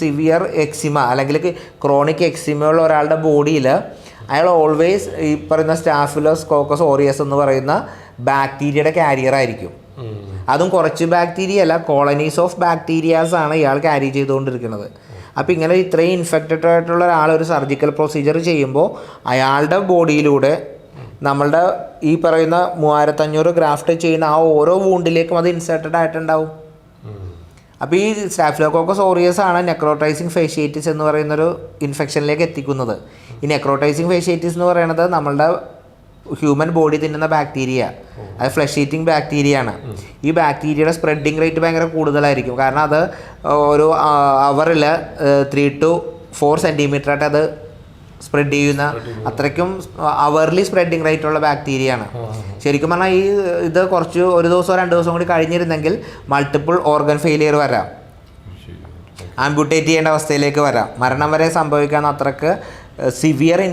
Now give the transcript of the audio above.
Severe eczema അല്ലെങ്കിൽ chronic eczema ഉള്ള ഒരാളുടെ ബോഡിയിൽ അയാൾ ഓൾവേസ് ഈ പറയുന്ന സ്റ്റാഫിലോസ് കോക്കസ് ഓറിയസ് എന്ന് പറയുന്ന ബാക്ടീരിയയുടെ കാരിയർ ആയിരിക്കും. അതും കുറച്ച് ബാക്ടീരിയ അല്ല കോളനീസ് ഓഫ് ബാക്ടീരിയാസ് ആണ് ഇയാൾ ക്യാരി ചെയ്തുകൊണ്ടിരിക്കുന്നത്. അപ്പോൾ ഇങ്ങനെ ഇത്രയും ഇൻഫെക്റ്റഡ് ആയിട്ടുള്ള ഒരാൾ ഒരു സർജിക്കൽ പ്രൊസീജിയർ ചെയ്യുമ്പോൾ അയാളുടെ ബോഡിയിലൂടെ നമ്മളുടെ ഈ പറയുന്ന മൂവായിരത്തഞ്ഞൂറ് ഗ്രാഫ്റ്റ് ചെയ്യുന്ന ആ ഓരോ വൂണ്ടിലേക്കും അത് ഇൻസേർട്ടഡ് ആയിട്ടുണ്ടാവും. അപ്പോൾ ഈ സ്റ്റാഫിലോകോക്കസ് ഓറിയസ് ആണ് നെക്രോട്ടൈസിങ് ഫേഷ്യേറ്റിസ് എന്ന് പറയുന്നൊരു ഇൻഫെക്ഷനിലേക്ക് എത്തിക്കുന്നത്. ഈ നെക്രോട്ടൈസിങ് ഫേഷ്യേറ്റിസ് എന്ന് പറയുന്നത് നമ്മളുടെ ഹ്യൂമൻ ബോഡി തിന്നുന്ന ബാക്ടീരിയ അത് ഫ്ലഷ് ഈറ്റിംഗ് ബാക്ടീരിയ ആണ്. ഈ ബാക്ടീരിയയുടെ സ്പ്രെഡിങ് റേറ്റ് ഭയങ്കര കൂടുതലായിരിക്കും. കാരണം അത് ഒരു അവറിൽ ത്രീ ടു ഫോർ സെന്റിമീറ്റർ ആയിട്ട് അത് സ്പ്രെഡ് ചെയ്യുന്ന അത്രയ്ക്കും അവർലി സ്പ്രെഡിങ് റേറ്റ് ഉള്ള ബാക്ടീരിയ ആണ്. ശരിക്കും പറഞ്ഞാൽ ഈ ഇത് കുറച്ച് ഒരു ദിവസമോ രണ്ട് ദിവസം കൂടി കഴിഞ്ഞിരുന്നെങ്കിൽ മൾട്ടിപ്പിൾ ഓർഗൻ ഫെയിലിയർ വരാം. ആംബ്യൂട്ടേറ്റ് ചെയ്യേണ്ട അവസ്ഥയിലേക്ക് വരാം. മരണം വരെ സംഭവിക്കാൻ അത്രയ്ക്ക് സിവിയർ